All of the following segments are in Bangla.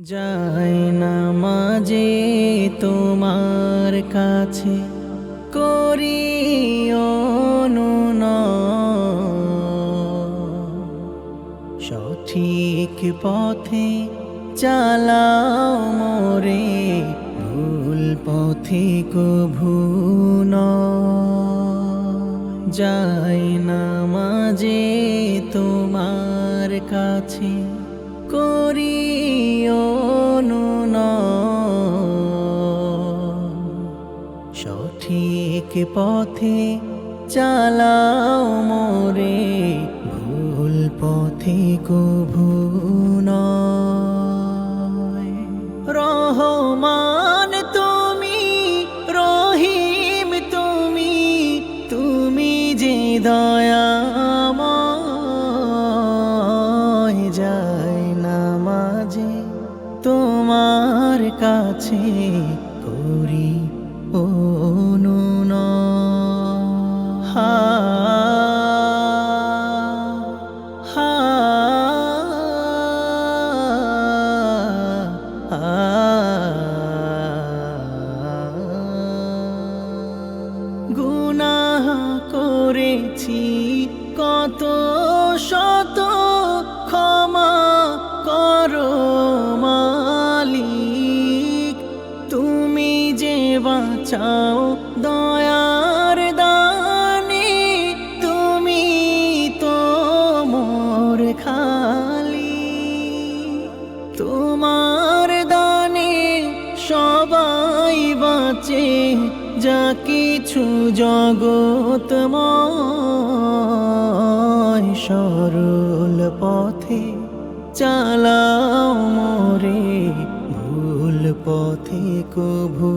যাই না মাঝে তোমার কাছে করি। সঠিক পথে চালাও মোরে, ভুল পথে কভু যাই না মাঝে তোমার কাছে সঠিক পথে চালাও মোরে ভুল পথে কভু নয়। করেছি কত শত ক্ষমা করো মালিক। তুমি যে বাঁচাও দয়ার বাঁচে যা কিছু জগতময় সরল পথে চালাও মরে ভুল পথে কভু।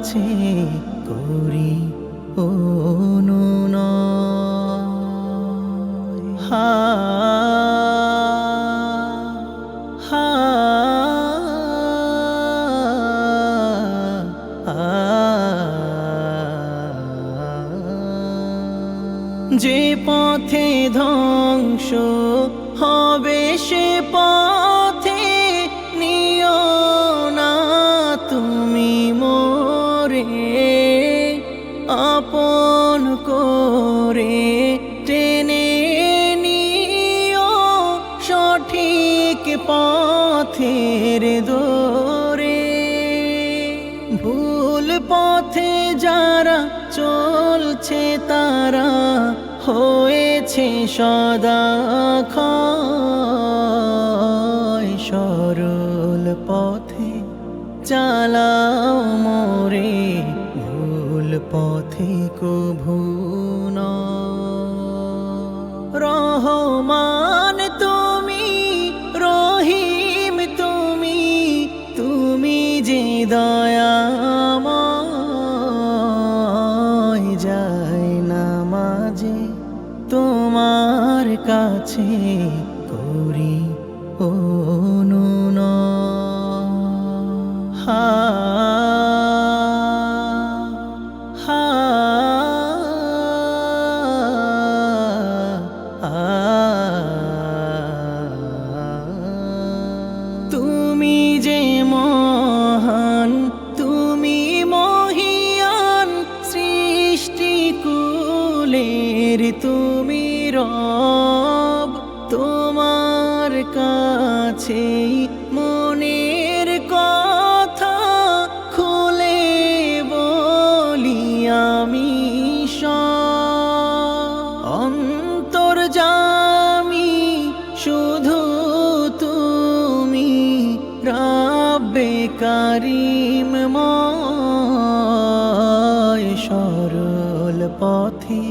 কাছে করি অনুন হা হা। যে পথে ধ্বংস হবে সে পথে আপন করে টেনে নিও সঠিক পথের দোরে। ভুল পথে যারা চলছে তারা হয়েছে সদা ক্ষয়। সরল পথে চালাও মোরে পথে কভু রহমান তুমি, রহিম তুমি তুমি যে দয়াময় যায় না মাঝে, তোমার কাছে করি অনুন কাছে মনের কথা খুলে বলি আমি অন্তর জামি শুধু তুমি, রাব্বে কারিম সরল পথে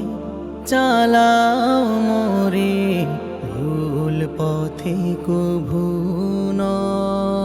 চালাও মোরে ভুল পথে কভু নয়